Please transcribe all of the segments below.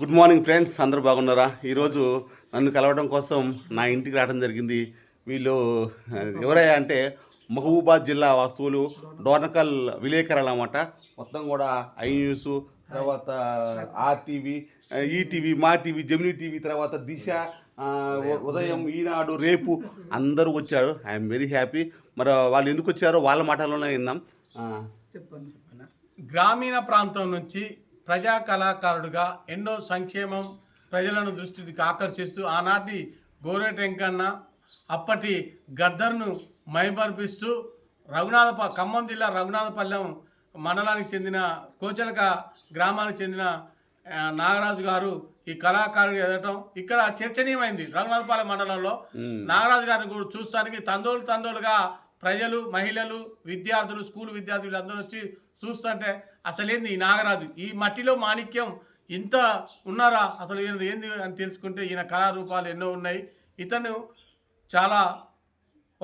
Good morning friends అందరూ బాగున్నారా? ఈరోజు నన్ను కలవడం కోసం నా ఇంటికి రావడం జరిగింది. వీళ్ళు ఎవరయ్యా అంటే మహబూబాద్ జిల్లా వస్తువులు డోర్నకల్ విలేకరులు అన్నమాట. మొత్తం కూడా ఐ న్యూస్ తర్వాత RTV ETV Maa TV Gemini TV తర్వాత దిశ ఉదయం ఈనాడు రేపు అందరూ వచ్చారు. ఐఎమ్ వెరీ హ్యాపీ మరి వాళ్ళు ఎందుకు వచ్చారో వాళ్ళ మాటల్లోనే విందాం. చెప్పండి. గ్రామీణ ప్రాంతం నుంచి ప్రజా కళాకారుడిగా ఎన్నో సంక్షేమం ప్రజలను దృష్టికి ఆకర్షిస్తూ ఆనాటి గోరెటెంకన్న అప్పటి గద్దర్ను మైమర్పిస్తూ రఘునాథప ఖమ్మం జిల్లా రఘునాథపల్లెం మండలానికి చెందిన కోచలక గ్రామానికి చెందిన నాగరాజు గారు ఈ కళాకారుడు ఎదగటం ఇక్కడ చర్చనీయమైంది రఘునాథపాలెం మండలంలో. నాగరాజు గారిని కూడా చూస్తానికి తందోలు తందోలుగా ప్రజలు మహిళలు విద్యార్థులు స్కూల్ విద్యార్థులు అందరూ వచ్చి చూస్తుంటే అసలేంది ఈ నాగరాజు? ఈ మట్టిలో మాణిక్యం ఇంత ఉన్నారా? అసలు ఈయన ఏంది అని తెలుసుకుంటే ఈయన కళారూపాలు ఎన్నో ఉన్నాయి. ఇతను చాలా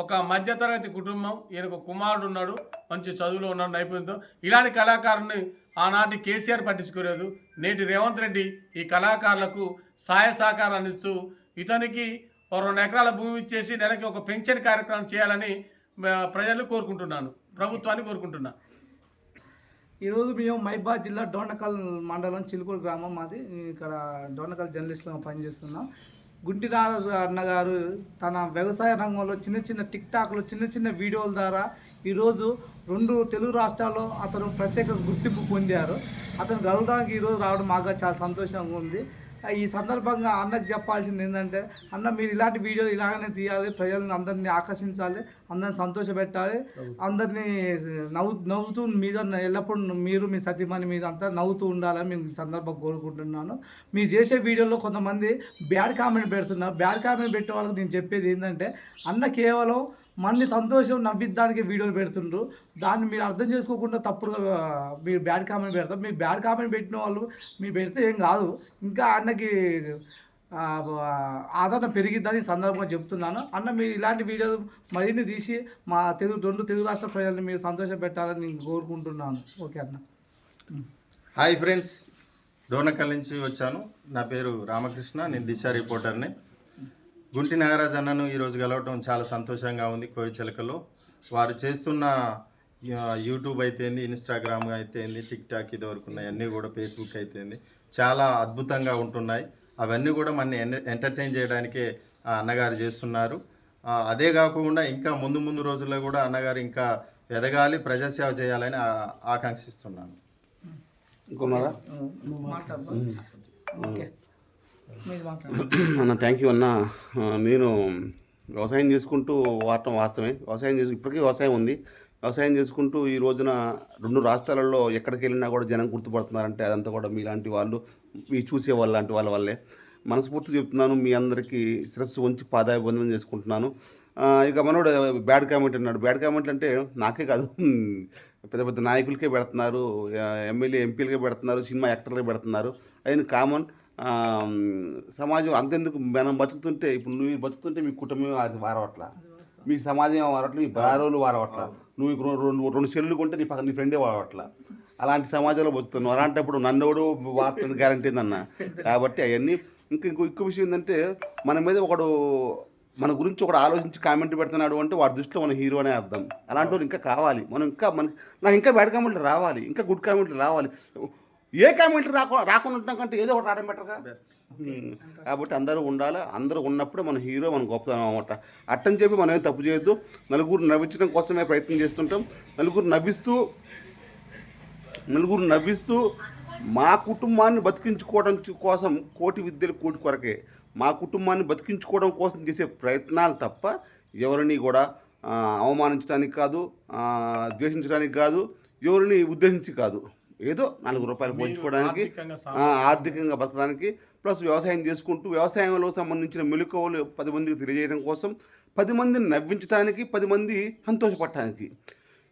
ఒక మధ్యతరగతి కుటుంబం. ఈయనకు ఒక కుమారుడు ఉన్నాడు మంచి చదువులో ఉన్నాడు నైపుణ్యంతో. ఇలాంటి కళాకారుని ఆనాటి కేసీఆర్ పట్టించుకోలేదు. నేటి రేవంత్ రెడ్డి ఈ కళాకారులకు సహాయ సహకారం అందిస్తూ ఇతనికి రెండు ఎకరాల భూమి ఇచ్చేసి నెలకి ఒక పెన్షన్ కార్యక్రమం చేయాలని ప్రజలు కోరుకుంటున్నాను. ప్రభుత్వాన్ని కోరుకుంటున్నాను ఈరోజు మేము మైబాద్ జిల్లా డోండకల్ మండలం చిలుకూరు గ్రామం మాది. ఇక్కడ డోండకల్ జర్నలిస్ట్గా పనిచేస్తున్నాం. గుంటి నారాజు అన్నగారు తన వ్యవసాయ రంగంలో చిన్న చిన్న టిక్ టాక్లు చిన్న చిన్న వీడియోల ద్వారా ఈరోజు రెండు తెలుగు రాష్ట్రాల్లో అతను ప్రత్యేక గుర్తింపు పొందారు. అతను గెలవడానికి ఈరోజు రావడం మాకు చాలా సంతోషంగా ఉంది. ఈ సందర్భంగా అన్నకు చెప్పాల్సింది ఏంటంటే అన్న మీరు ఇలాంటి వీడియోలు ఇలాగనే తీయాలి. ప్రజలను అందరినీ ఆకర్షించాలి. అందరిని సంతోషపెట్టాలి అందరినీ నవ్వు నవ్వుతూ మీరు ఎల్లప్పుడూ మీరు మీ సతీమణి మీరు అంతా నవ్వుతూ ఉండాలని మేము ఈ సందర్భంగా కోరుకుంటున్నాను. మీరు చేసే వీడియోలో కొంతమంది బ్యాడ్ కామెంట్ పెడుతున్నారు. బ్యాడ్ కామెంట్ పెట్టే వాళ్ళకి నేను చెప్పేది ఏంటంటే అన్న కేవలం మళ్ళీ సంతోషం నవ్విద్దానికి వీడియోలు పెడుతుండ్రు. దాన్ని మీరు అర్థం చేసుకోకుండా తప్పుడుగా మీరు బ్యాడ్ కామెంట్ పెడతారు. మీరు బ్యాడ్ కామెంట్ పెట్టిన వాళ్ళు మీరు పెడితే ఏం కాదు. ఇంకా అన్నకి ఆదరణ పెరిగిద్దని సందర్భంగా చెప్తున్నాను. అన్న మీరు ఇలాంటి వీడియోలు మరిన్ని తీసి మా తెలుగు రెండు తెలుగు రాష్ట్ర ప్రజల్ని మీరు సంతోష పెట్టాలని నేను కోరుకుంటున్నాను. ఓకే అన్న. Hi friends. దోనకల్ నుంచి వచ్చాను. నా పేరు రామకృష్ణ. నేను దిశ రిపోర్టర్ని. గుంటి నాగరాజ్ అన్నను ఈరోజు కలవటం చాలా సంతోషంగా ఉంది కోయిచలకలో వారు చేస్తున్న యూట్యూబ్ అయితేంది ఇన్స్టాగ్రామ్ అయితేంది టిక్ టాక్ ఇది వరకు ఉన్నాయి అన్నీ కూడా ఫేస్బుక్ అయితేంది. చాలా అద్భుతంగా ఉంటున్నాయి. అవన్నీ కూడా మన ఎంటర్టైన్ చేయడానికే ఆ అన్నగారు చేస్తున్నారు. అదే కాకుండా ఇంకా ముందు ముందు రోజుల్లో కూడా అన్నగారు ఇంకా ఎదగాలి ప్రజాసేవ చేయాలని ఆకాంక్షిస్తున్నాను. ఇంకొన్నారా అన్న థ్యాంక్ యూ అన్న. నేను వ్యవసాయం చేసుకుంటూ వాడటం వాస్తవమే. వ్యవసాయం చేసు ఇప్పటికీ వ్యవసాయం ఉంది. వ్యవసాయం చేసుకుంటూ ఈ రోజున రెండు రాష్ట్రాలలో ఎక్కడికి వెళ్ళినా కూడా జనం గుర్తుపడుతున్నారంటే అదంతా కూడా మీలాంటి వాళ్ళు మీ చూసే వాళ్ళ లాంటి వాళ్ళ వల్లే. మనస్ఫూర్తి చెప్తున్నాను మీ అందరికీ శిరస్సు ఉంచి పాదాభివందనం చేసుకుంటున్నాను. ఇక మనోడు బ్యాడ్ కామెంట్ అన్నాడు. బ్యాడ్ కామెంట్ అంటే నాకే కాదు. పెద్ద పెద్ద నాయకులకే పెడుతున్నారు ఎమ్మెల్యే ఎంపీలకే పెడుతున్నారు సినిమా యాక్టర్లకే పెడుతున్నారు. అయిన కామన్ సమాజం అంతెందుకు? మనం బతుకుతుంటే ఇప్పుడు నువ్వు బతుకుతుంటే మీ కుటుంబం అది వారవట్ల మీ సమాజం వారవట్ల మీ భార్యలు వారవట్ల నువ్వు ఇప్పుడు రెండు రెండు సెల్లు కొంటే నీ పక్కన నీ ఫ్రెండే వారవట్ల అలాంటి సమాజంలో బతుకుతున్నావు. అలాంటప్పుడు నన్నోడు వార్తను గ్యారంటీ అన్న కాబట్టి అవన్నీ ఇంకా ఇంకో ఇంకో విషయం ఏంటంటే మన మీద ఒకడు మన గురించి ఒకడు ఆలోచించి కామెంట్ పెడుతున్నాడు అంటే వాడి దృష్టిలో మన హీరో అనే అర్థం. అలాంటి వాళ్ళు ఇంకా కావాలి. మనం ఇంకా మన నాకు ఇంకా బ్యాడ్ కామెంట్లు రావాలి. ఇంకా గుడ్ కామెంట్లు రావాలి. ఏ కామెంట్లు రాకు రాకుండా ఉంటాం కంటే ఏదో ఒకటి రావడం బెటర్గా? కాబట్టి అందరూ ఉండాలి. అందరూ ఉన్నప్పుడే మన హీరో మన గొప్పతనం అనమాట అట్టని చెప్పి మనం ఏం తప్పు చేయొద్దు. నలుగురు నవ్వించడం కోసమే ప్రయత్నం చేస్తుంటాం. నలుగురు నవ్విస్తూ నలుగురు నవ్విస్తూ మా కుటుంబాన్ని బతికించుకోవడం కోసం కోటి విద్యలు కోటి కొరకే మా కుటుంబాన్ని బతికించుకోవడం కోసం చేసే ప్రయత్నాలు తప్ప ఎవరిని కూడా అవమానించడానికి కాదు ద్వేషించడానికి కాదు ఎవరిని ఉద్దేశించి కాదు. ఏదో నాలుగు రూపాయలు పంచుకోవడానికి ఆర్థికంగా బతకడానికి ప్లస్ వ్యవసాయం చేసుకుంటూ వ్యవసాయంలో సంబంధించిన మెలకువలు పది మందికి తెలియజేయడం కోసం పది మందిని నవ్వించడానికి పది మంది సంతోషపడటానికి.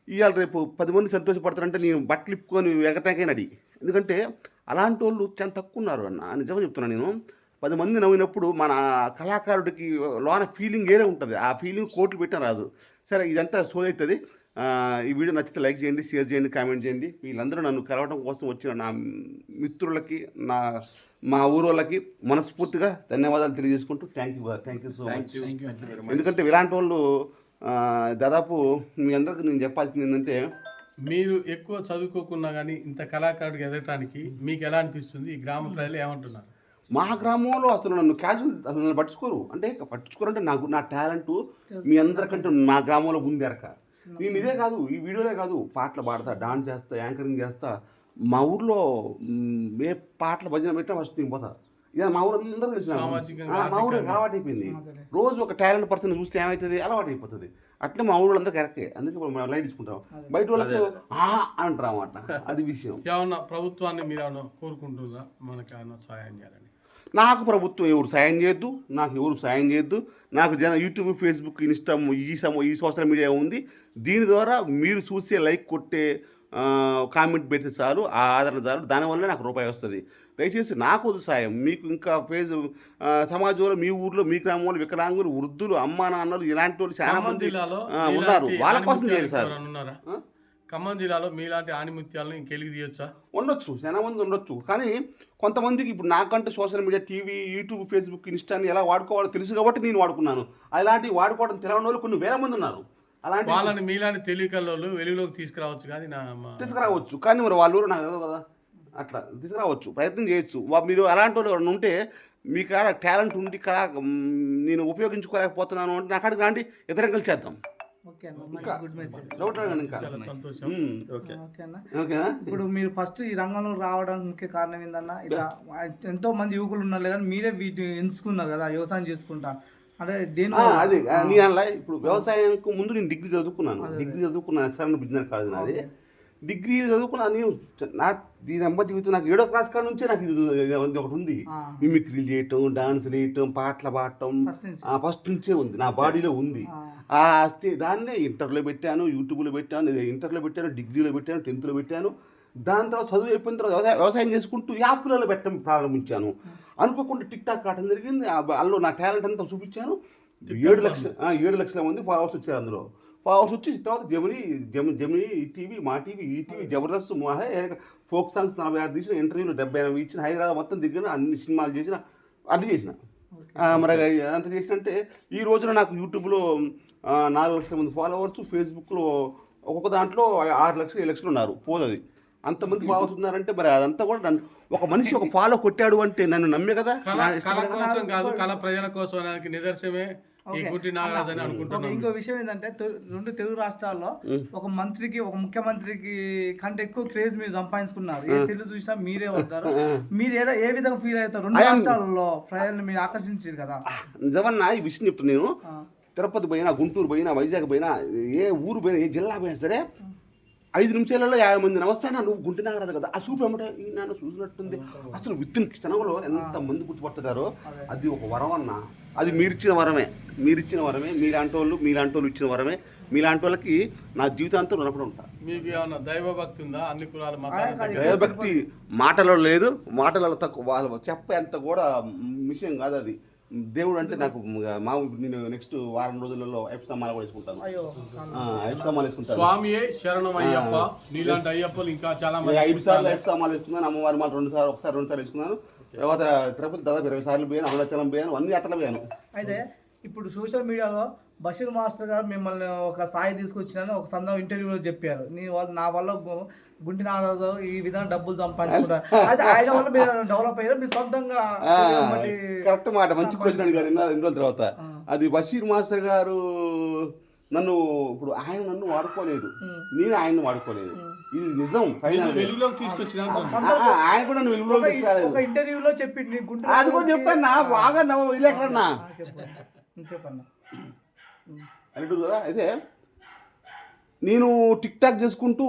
ఇవాళ రేపు పది మంది సంతోషపడతారంటే నేను బట్టలు ఇప్పుకొని ఎగటాకే నడి ఎందుకంటే అలాంటి వాళ్ళు చాలా తక్కువ ఉన్నారు అన్న. నిజంగా చెప్తున్నా నేను. పది మంది నవ్వినప్పుడు మన కళాకారుడికి లోన ఫీలింగ్ వేరే ఉంటుంది. ఆ ఫీలింగ్ కోట్లు పెట్టిన రాదు. సరే ఇదంతా సోదవుతుంది ఈ వీడియో నచ్చితే లైక్ చేయండి షేర్ చేయండి కామెంట్ చేయండి. వీళ్ళందరూ నన్ను కలవడం కోసం వచ్చిన నా మిత్రులకి నా మా ఊరోళ్ళకి మనస్ఫూర్తిగా ధన్యవాదాలు తెలియజేసుకుంటూ thank you thank you so much ఎందుకంటే ఇలాంటి వాళ్ళు దాదాపు మీ అందరికి నేను చెప్పాల్సింది ఏంటంటే మీరు ఎక్కువ చదువుకోకున్నా కానీ ఇంత కళాకారుడికి ఎదగటానికి మీకు ఎలా అనిపిస్తుంది? ఈ గ్రామ ప్రజలు ఏమంటున్నారు? మా గ్రామంలో అసలు నన్ను క్యాజువల్ అసలు నన్ను పట్టించుకోరు. అంటే పట్టించుకోరు అంటే నాకు నా టాలెంట్ మీ అందరికంటే మా గ్రామంలో ఉంది అరక నేను ఇదే కాదు ఈ వీడియోలే కాదు. పాటలు పాడతా డాన్స్ చేస్తా యాంకరింగ్ చేస్తా. మా ఊర్లో ఏ పాటలు భజన పెట్టినా ఫస్ట్ నేను పోతా. ఇదే మా ఊరు అందరూ తెలుసు నాకు. సామాజికంగా, ఆ, మా ఊరు అలవాటు అయిపోయింది రోజు ఒక టాలెంట్ పర్సన్ చూస్తే ఏమవుతుంది అలవాటు అయిపోతుంది అట్లే మా ఊళ్ళో అందరూ కరెక్టే. అందుకే మేము లైట్ తీసుకుంటాం బయట వాళ్ళకి ఆ అంటారు అన్నమాట అది విషయం. ఏమన్నా ప్రభుత్వాన్ని మీరు ఏమన్నా కోరుకుంటున్నారా? మనకి ఏమన్నా సహాయం చేయాలని? నాకు ప్రభుత్వం ఎవరు సాయం చేయొద్దు. నాకు ఎవరు సాయం చేయొద్దు. నాకు జన యూట్యూబ్ ఫేస్బుక్ ఇన్స్టా ఈ సమ ఈ సోషల్ మీడియా ఉంది. దీని ద్వారా మీరు చూసే లైక్ కొట్టే కామెంట్ పెడితే చాలు ఆ ఆదరణ చాలు దానివల్ల నాకు రూపాయి వస్తుంది. దయచేసి నాకు సాయం. మీకు ఇంకా ఆ, సమాజంలో మీ ఊర్లో మీ గ్రామంలో వికలాంగులు వృద్ధులు అమ్మా నాన్నలు ఇలాంటి వాళ్ళు చాలా మంది ఉన్నారు. వాళ్ళ కోసం చేయండి సార్? ఖమ్మం జిల్లాలో మీలాంటి ఆణిముత్యాలను ఇంకెలిగి తీయొచ్చా? ఉండొచ్చు. చాలా మంది ఉండొచ్చు. కానీ కొంతమందికి ఇప్పుడు నాకంటే social media TV YouTube Facebook ఇన్స్టాని ఎలా వాడుకోవాలో తెలుసు కాబట్టి నేను వాడుకున్నాను. అలాంటి వాడుకోవడం తెలియని వాళ్ళు కొన్ని వేల మంది ఉన్నారు. అలాంటి వాళ్ళని మీలాంటి తెలివికల్లో వెలుగులోకి తీసుకురావచ్చు కానీ నా తీసుకురావచ్చు. కానీ మరి వాళ్ళ ఊరు నాకు తెలియదు కదా. అట్లా తీసుకురావచ్చు ప్రయత్నం చేయొచ్చు. మీరు అలాంటి వాళ్ళు ఎవరైనా ఉంటే మీ కాడ టాలెంట్ ఉండి కళ నేను ఉపయోగించుకోలేకపోతున్నాను అంటే నా కాడికి రాండి ఇద్దరం కలిసి చేద్దాం ఇప్పుడు మీరు ఫస్ట్ ఈ రంగంలో రావడానికి ముఖ్య కారణం ఏందన్న? ఇట్లా ఎంతో మంది యువకులు ఉన్నారు కానీ మీరే వీటిని ఎంచుకున్నారు కదా వ్యవసాయం చేసుకుంటా. అది నేను అలా ఇప్పుడు వ్యవసాయంకు ముందు నేను డిగ్రీ చదువుకున్నాను. డిగ్రీ చదువుకున్నాను ఎస్ఆర్ బిజినెస్ కాలేజ్ నాది. డిగ్రీ చదువుకున్నాను నేను నా దీని అమ్మ జీవితం నాకు ఏడో క్లాస్ కాడ నుంచే నాకు ఇది ఒకటి ఉంది. మిమిక్రీ చేయటం డాన్స్ వేయటం పాటలు పాడటం ఫస్ట్ నుంచి. ఫస్ట్ నుంచే ఉంది. నా బాడీలో ఉంది. ఆ. దాన్నే ఇంటర్లో పెట్టాను యూట్యూబ్లో పెట్టాను ఇంటర్లో పెట్టాను డిగ్రీలో పెట్టాను టెన్త్లో పెట్టాను. దాని తర్వాత చదువు అయిపోయిన తర్వాత వ్యవసాయ వ్యవసాయం చేసుకుంటూ యాప్లలో పెట్టడం ప్రారంభించాను. అనుకోకుండా టిక్ టాక్ కావడం జరిగింది అందులో నా టాలెంట్ అంతా చూపించాను. ఏడు లక్షల ఏడు లక్షల మంది ఫాలోవర్స్ వచ్చారు అందులో. ఫాలోవర్స్ వచ్చి తర్వాత Gemini జమి Gemini TV Maa TV E TV Jabardasth Maha folk songs నలభై ఆరు తీసిన ఇంటర్వ్యూలు డెబ్బై ఎనభై ఇచ్చిన హైదరాబాద్ మొత్తం దిగిన అన్ని సినిమాలు చేసిన అన్ని చేసిన. మరి అంత చేసినంటే ఈ రోజున నాకు యూట్యూబ్లో నాలుగు లక్షల మంది ఫాలోవర్స్ ఫేస్బుక్లో ఒక్కొక్క దాంట్లో ఆరు లక్షలు ఏడు లక్షలు ఉన్నారు. పోదది. అంతమంది ఉన్నారంటే మరి అదంతా కూడా నన్ను ఒక మనిషి ఒక ఫాలో కొట్టాడు అంటే నన్ను నమ్మే కదా? కళ కోసం కాదు కళ ప్రజల కోసం నిదర్శనమే ఇంకో విషయం ఏంటంటే రెండు తెలుగు రాష్ట్రాల్లో ఒక మంత్రికి ఒక ముఖ్యమంత్రికి కంటే ఎక్కువ క్రేజ్ మీరు సంపాదించుకున్నారు. ఏ సెల్ చూసినా మీరే వస్తారు. మీరు ఏదో ఏ విధంగా ఫీల్ అవుతారు? రెండు రాష్ట్రాలలో ప్రజల్ని మీరు ఆకర్షించారు కదా? నిజమన్నా ఈ విషయం చెప్తున్నా నేను. తిరుపతి పోయినా గుంటూరు పోయినా వైజాగ్ పోయినా ఏ ఊరు పోయినా ఏ జిల్లా పోయినా సరే ఐదు నిమిషాలలో యాభై మంది నమస్తే అన్న నువ్వు గుంటె నాగరాదు కదా. ఆ చూపు ఏమంటే ఈ నాన్న చూసినట్టుంది. అసలు విత్ ఇన్ క్షణంలో ఎంత మంది గుర్తుపడతారో అది. ఒక వరం అన్న. అది మీరిచ్చిన వరమే. మీరిచ్చిన వరమే. మీలాంటి వాళ్ళు మీలాంటి వాళ్ళు ఇచ్చిన వరమే. మీలాంటి వాళ్ళకి నా జీవితాంతం రుణపడి ఉంటా. మీకు ఏమన్నా దైవ భక్తి ఉందా? అన్ని కులాల. దైవభక్తి మాటలలో లేదు. మాటలలో తక్కువ. వాళ్ళు చెప్పేంత కూడా విషయం కాదు అది. దేవుడు అంటే నాకు మా నేను నెక్స్ట్ వారం రోజులలో ఐప్సమాల కూడా వేసుకుంటాను. అయ్యో ఐప్సమాల వేసుకుంటాను. స్వామియే శరణం అయ్యప్ప నీలాంటి అయ్యప్పలు ఇంకా చాలా నేను ఐదు మంది సార్లు ఐప్సమాల వేసుకున్నాను అమ్మవారి మాల రెండు సార్లు ఒకసారి రెండు సార్లు వేసుకున్నాను. తర్వాత తిరుపతి దాదాపు ఇరవై సార్లు పోయాను అరుణాచలం పోయాను అన్ని యాత్రలు పోయాను. అయితే ఇప్పుడు సోషల్ మీడియాలో బషీర్ మాస్టర్ గారు మిమ్మల్ని ఒక స్థాయి తీసుకొచ్చినని ఒక సందర్భం ఇంటర్వ్యూలో చెప్పారు. నీ వల్ల నా వల్ల గుంటి నాగరాజు ఈ విధంగా డబ్బులు సంపాదించుకుంటారు అయితే ఆయన వల్ల మీరు డెవలప్ అయ్యారు? మీరు సొంతంగా కరెక్ట్ మాట. మంచి క్వశ్చన్ ఎన్నో ఎన్ని రోజుల తర్వాత. అది బషీర్ మాస్టర్ గారు నన్ను ఇప్పుడు ఆయన నన్ను వాడుకోలేదు. నేను ఆయన్ని వాడుకోలేదు. ఇది నిజం వెలుగులోకి ఆయన కూడా నన్ను వెలుగులో ఒక- తీసుకురాలేదు. ఇంటర్వ్యూలో చెప్పి నీ గుంటూరు అది కూడా చెప్తాను బాగా నవ్వు. చెప్పండి చెప్పండి అల్లుడు కదా అయితే నేను టిక్ టాక్ చేసుకుంటూ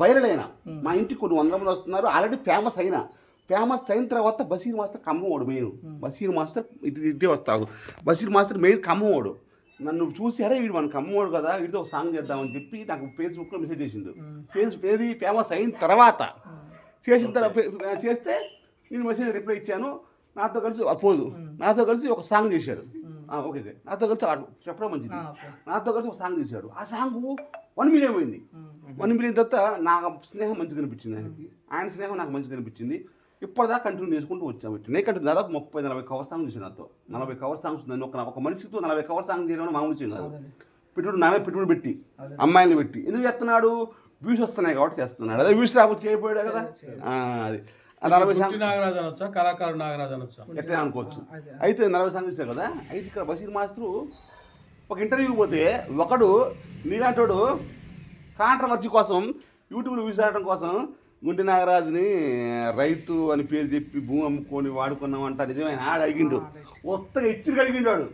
వైరల్ అయినా. మా ఇంటికి కొన్ని వందల మంది వస్తున్నారు. ఆల్రెడీ ఫేమస్ అయినా. ఫేమస్ అయిన తర్వాత బషీర్ మాస్టర్ ఖమ్మోడు మెయిన్ బషీర్ మాస్టర్ ఇటు ఇటే వస్తాడు. బషీర్ మాస్టర్ మెయిన్ ఖమ్మోడు నన్ను చూసి అరే వీడు మన ఖమ్మోడు కదా వీడితో ఒక సాంగ్ చేద్దామని చెప్పి నాకు ఫేస్బుక్లో మెసేజ్ చేసిండు. ఫేస్ ఏది ఫేమస్ అయిన తర్వాత చేసిన తర్వాత చేస్తే నేను మెసేజ్ రిప్లై ఇచ్చాను. నాతో కలిసి పోదు. నాతో కలిసి ఒక సాంగ్ చేశాడు. ఓకే నాతో కలిసి చెప్పడం మంచిది. నాతో కలిసి ఒక సాంగ్ చేశాడు. ఆ సాంగ్ వన్ మిలియన్ పోయింది. వన్ మిలియన్ తర్వాత నాకు స్నేహం మంచిగా అనిపించింది ఆయనకి. ఆయన స్నేహం నాకు మంచిగా అనిపించింది ఇప్పటిదాకా కంటిన్యూ చేసుకుంటూ వచ్చాము ఇట్లా. నేను కంటిన్యూ దాదాపు ముప్పై నలభై కవర్ సాంగ్ చూసిన నాతో. నలభై కవర్ సాంగ్స్ నన్ను ఒక ఒక మనిషితో నలభై కవర్ సాంగ్ చేయడం మామూలు విషయం కాదు. పెట్టుబడి నామే పెట్టుబడి పెట్టి అమ్మాయిని పెట్టి. ఎందుకు చేస్తున్నాడు? వ్యూస్ వస్తున్నాయి కాబట్టి చేస్తున్నాడు. అదే వ్యూస్ రాకపోతే చేయకపోయాడు కదా? ఆ, అది. ఆ నలభై సాంగ్ నాగరాజు అనొచ్చా? కళాకారు నాగరాజు అనొచ్చా? ఎట్లా అనుకోవచ్చు. అయితే నలభై సాంగ్ ఇచ్చారు కదా? అయితే ఇక్కడ బషీర్ మాస్టరు ఒక ఇంటర్వ్యూకి పోతే ఒకడు నీలాంటోడు కాంట్రవర్సీ కోసం యూట్యూబ్లో విసారడం కోసం గుంటి నాగరాజుని రైతు అని పేరు చెప్పి భూమి అమ్ముకొని వాడుకున్నామంట. నిజమైన? ఆడ అడిగిండు. కొత్తగా ఇచ్చి అడిగిండు వాడు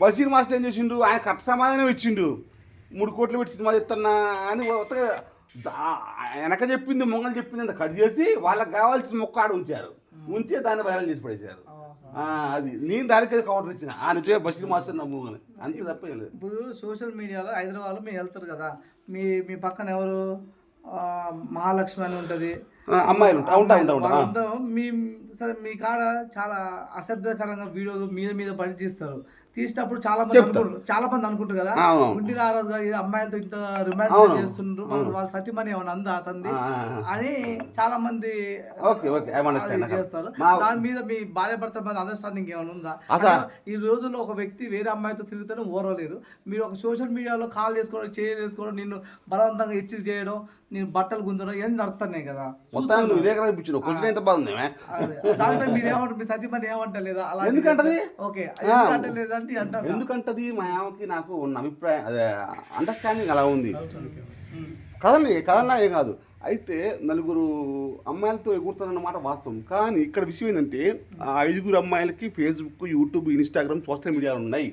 బషీర్ మాస్టర్ ఏం చేసిండు? ఆయన కట్ట సమాధానం ఇచ్చిండు. మూడు కోట్లు పెట్టి సినిమా చెప్తున్నా అని కొత్తగా దా- వెనక చెప్పింది మొంగలు చెప్పింది అంత కట్ చేసి వాళ్ళకి కావాల్సిన మొక్క ఆడ ఉంచారు. ఉంచి దాన్ని వైరల్ చేసి పడేశారు. అది నేను దానికి కౌంటర్ ఇచ్చిన. ఆ నుంచి మాస్టర్ నమ్ము అని. అంతే తప్ప లేదు. ఇప్పుడు సోషల్ మీడియాలో హైదరాబాద్లో మీరు వెళ్తారు కదా మీ మీ పక్కన ఎవరు? మహాలక్ష్మి అని ఉంటుంది. అమ్మాయిలు ఉంటా మీ సరే మీ కాడ చాలా అశ్రద్ధకరంగా వీడియోలు మీద మీద పడి తీస్తారు తీసినప్పుడు చాలా మంది అనుకుంటారు. చాలా మంది అనుకుంటారు కదా. గుండి నారాజు గారు అమ్మాయిలతో ఇంత రొమాన్స్ అవును. చేస్తుండ్రు. వాళ్ళ సతీమణి ఏమైనా అందా అతంది. అని చాలా మంది చేస్తారు. దాని మీద మీ భార్య భర్త మీద అండర్స్టాండింగ్ ఏమైనా ఉందా? ఈ రోజుల్లో ఒక వ్యక్తి వేరే అమ్మాయితో తిరుగుతానే ఓరలేరు మీరు ఒక సోషల్ మీడియాలో కాల్ చేసుకోవడం చేయ చేసుకోవడం నిన్ను బలవంతంగా ఇచ్చి చేయడం నేను బట్టలు గుంజడం ఇవన్నీ నడుతున్నాయి కదా. దానిపై మీరు ఏమంటారు మీ సతీమణి ఏమంటలేదా? అలా ఎందుకంటది? ఓకే. ఆ. ఎందుకంటలేదు? అంటే అంటారు. ఎందుకంటది? మా ఆమెకి నాకు ఉన్న అభిప్రాయం అదే అండర్స్టాండింగ్ అలా ఉంది. కదలే కదలనా ఏం కాదు. అయితే నలుగురు అమ్మాయిలతో ఎగురుతానన్నమాట వాస్తవం. కానీ ఇక్కడ విషయం ఏంటంటే ఆ ఐదుగురు అమ్మాయిలకి ఫేస్బుక్ యూట్యూబ్ ఇన్స్టాగ్రామ్ సోషల్ మీడియాలు ఉన్నాయి.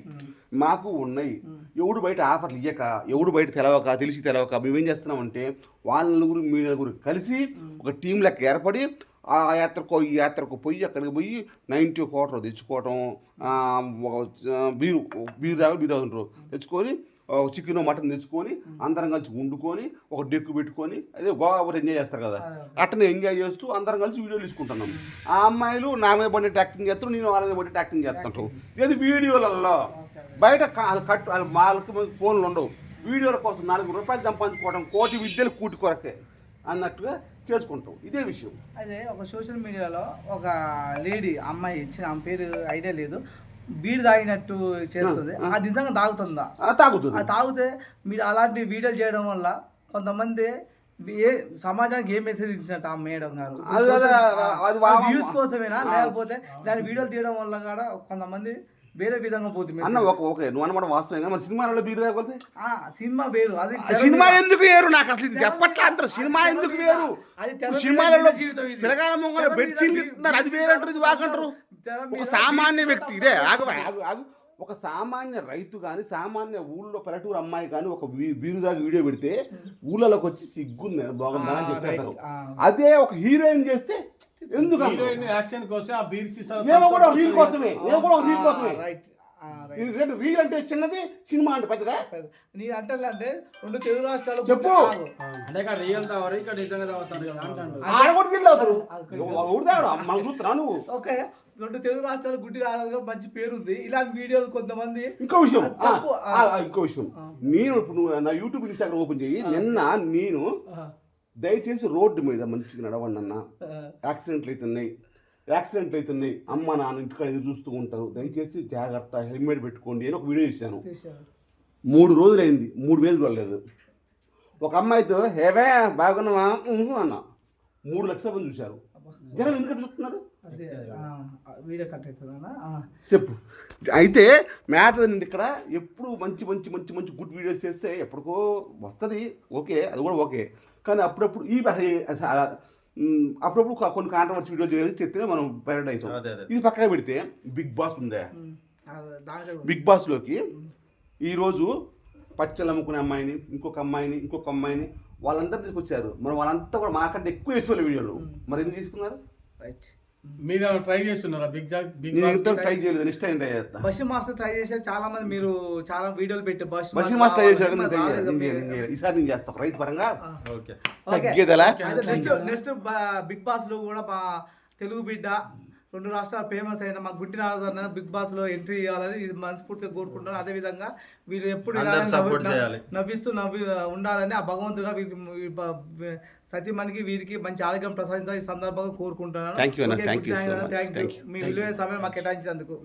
మాకు ఉన్నాయి. ఎవడు బయట ఆఫర్లు ఇయ్యక ఎవడు బయట తెలవక తెలిసి తెలవక మేమేం చేస్తున్నామంటే వాళ్ళ నలుగురు మీ నలుగురు కలిసి ఒక టీం లెక్క ఏర్పడి ఆ యాత్రకు ఈ యాత్రకు పోయి అక్కడికి పోయి నైంటీ క్వార్టర్ తెచ్చుకోవటం ఒక బీరు బీరు దాకా బీరు తాగుతుంటారు తెచ్చుకొని చికెన్ మటన్ తెచ్చుకొని అందరం కలిసి వండుకొని ఒక డెక్కు పెట్టుకొని అదే గోవా ఎంజాయ్ చేస్తారు కదా. అట్లనే ఎంజాయ్ చేస్తూ అందరం కలిసి వీడియోలు తీసుకుంటున్నాం. ఆ అమ్మాయిలు నా మీద పడి యాక్టింగ్ చేస్తారు నేను వాళ్ళ మీద పడి యాక్టింగ్ చేస్తుంటాం ఇది వీడియోలలో బయట కా- వాళ్ళ కట్టు వాళ్ళ వాళ్ళకి ఫోన్లు ఉండవు. వీడియోల కోసం నాలుగు రూపాయలు సంపాదించుకోవడం కోటి విద్యలు కూటి కొరకే. అన్నట్టుగా చేసుకుంటాం ఇదే విషయం. అదే ఒక సోషల్ మీడియాలో ఒక లేడీ అమ్మాయి ఇచ్చిన ఆమె పేరు ఐడియా లేదు. బీడు తాగినట్టు చేస్తుంది. అది నిజంగా తాగుతుందా? ఆ, తాగుతుంది. అది తాగితే మీరు అలాంటి వీడియోలు చేయడం వల్ల కొంతమంది ఏ సమాజానికి ఏ మెసేజ్ ఇచ్చినట్టు ఆ మేడం గారు? వ్యూస్ కోసమేనా? లేకపోతే దాని వీడియోలు తీయడం వల్ల కూడా కొంతమంది వేరే విధంగా పోతుంది అన్న ఒక ఓకే నువ్వు అనమాట వాస్తవం. మన సినిమాలలో బీరు తాగకపోతే ఆ, సినిమా వేరు. అది సినిమా ఎందుకు వేరు? నాకు అసలు ఇది చెప్పట్లే అందరూ సినిమా ఎందుకు వేరు? అది సినిమాలలో. పిల్లగాల మొంగల తెర బెడ్ మీద సీన్లు బీ- ఇస్తున్నారు అది వేరంటారు ఇది వాకంటారు ఒక సామాన్య వ్యక్తి. ఇదే ఆగు ఆగు ఆగు. ఒక సామాన్య రైతు కానీ సామాన్య ఊళ్ళో పల్లెటూరు అమ్మాయి కానీ ఒక వీ- బీరు దాకా వీడియో పెడితే ఊళ్ళలోకి వచ్చి సిగ్గుంది బాగుందా అని. ఆ. అదే ఒక హీరోయిన్ చేస్తే ఎందుకు? హీరోయిన్ యాక్షన్ కోసం ఆ బీర్ కూడా రీల్ కోసమే కూడా రీల్ కోసమే. రైట్. రెండు రీల్ అంటే చిన్నది సినిమా అంటే పెద్దదా? నీ అంటే అంటే రెండు తెలుగు రాష్ట్రాలు చెప్పు. అంటే ఇక్కడ రియల్ తావరు ఇక్కడ నిజంగా తాగుతారు కదా అవుతారు ఎవరు తాగడు మనం చూస్తున్నావు నువ్వు? ఓకే. రెండు తెలుగు రాష్ట్రాలు గుడ్డి రాజుగా మంచి పేరుంది. ఇలాంటి వీడియోలు కొంతమంది ఇంకో విషయం. ఇంకో విషయం. నేను ఇప్పుడు నువ్వు నా యూట్యూబ్ ఇన్స్టాగ్రామ్ ఓపెన్ చేయి. నిన్న నేను దయచేసి రోడ్డు మీద మంచిగా నడవండి అన్న. యాక్సిడెంట్లు అవుతున్నాయి యాక్సిడెంట్లు అవుతున్నాయి అమ్మ నాన్న ఇంటికాడ ఎదురు చూస్తూ ఉంటారు. దయచేసి జాగ్రత్త హెల్మెట్ పెట్టుకోండి అని ఒక వీడియో ఇచ్చాను చేశారు. మూడు రోజులు అయింది మూడు వేలు చూడలేదు ఒక అమ్మాయితో హేవే బాగున్నావా? అన్న. మూడు లక్షల మంది చూశారు. జనం ఎందుకంటే చూస్తున్నారు? వీడియో కట్ అవుతుందన్నా. చెప్పు. అయితే మ్యాటర్ ఏంది ఇక్కడ? ఎప్పుడు మంచి మంచి మంచి మంచి గుడ్ వీడియోస్ చేస్తే ఎప్పటికో వస్తుంది. ఓకే అది కూడా ఓకే. కానీ అప్పుడప్పుడు ఈ అప్పుడప్పుడు కొన్ని కాంట్రవర్సీ వీడియోలు చేయాలి చెప్తేనే మనం బయట అవుతాం. ఇది పక్కన పెడితే బిగ్ బాస్ ఉందా? ఉంది. బిగ్ బాస్లోకి ఈరోజు పచ్చళ్ళు అమ్ముకునే అమ్మాయిని ఇంకొక అమ్మాయిని ఇంకొక అమ్మాయిని వాళ్ళందరూ తీసుకొచ్చారు. మరి వాళ్ళంతా కూడా మాకంటే ఎక్కువ వేసుకోవాలి వీడియోలు. మరి ఎందుకు తీసుకున్నారు? రైట్ మీరు ట్రై చేస్తున్నారా? బిగ్ జాగ్ బిగ్ ట్రై చేయలేదు. నెక్స్ట్ టైం ట్రై చేస్తా. బస్ మాస్టర్ ట్రై చేసే చాలా మంది మీరు చాలా వీడియోలు పెట్టి బషీర్ మాస్టర్ ట్రై నేను ట్రై. ఈసారి నేను చేస్తా. రైతు పరంగా ఓకే. తగ్గేదలా? నెక్స్ట్ నెక్స్ట్ బిగ్ బాస్లో కూడా తెలుగు బిడ్డ రెండు రాష్ట్రాలు ఫేమస్ అయిన మా గుంటి నారాజు అన్న బిగ్ బాస్లో ఎంట్రీ ఇవ్వాలని ఇది మనస్ఫూర్తిగా కోరుకుంటున్నాను. అదే విధంగా వీళ్ళు ఎప్పుడు. నవ్విస్తూ నవ్వి ఉండాలని ఆ భగవంతుడు వీరికి సతీమణికి వీరికి మంచి ఆరోగ్యం ప్రసాదించాలి ఈ సందర్భంగా కోరుకుంటున్నాను. మీ విలువైన సమయం మాకు కేటాయించినందుకు.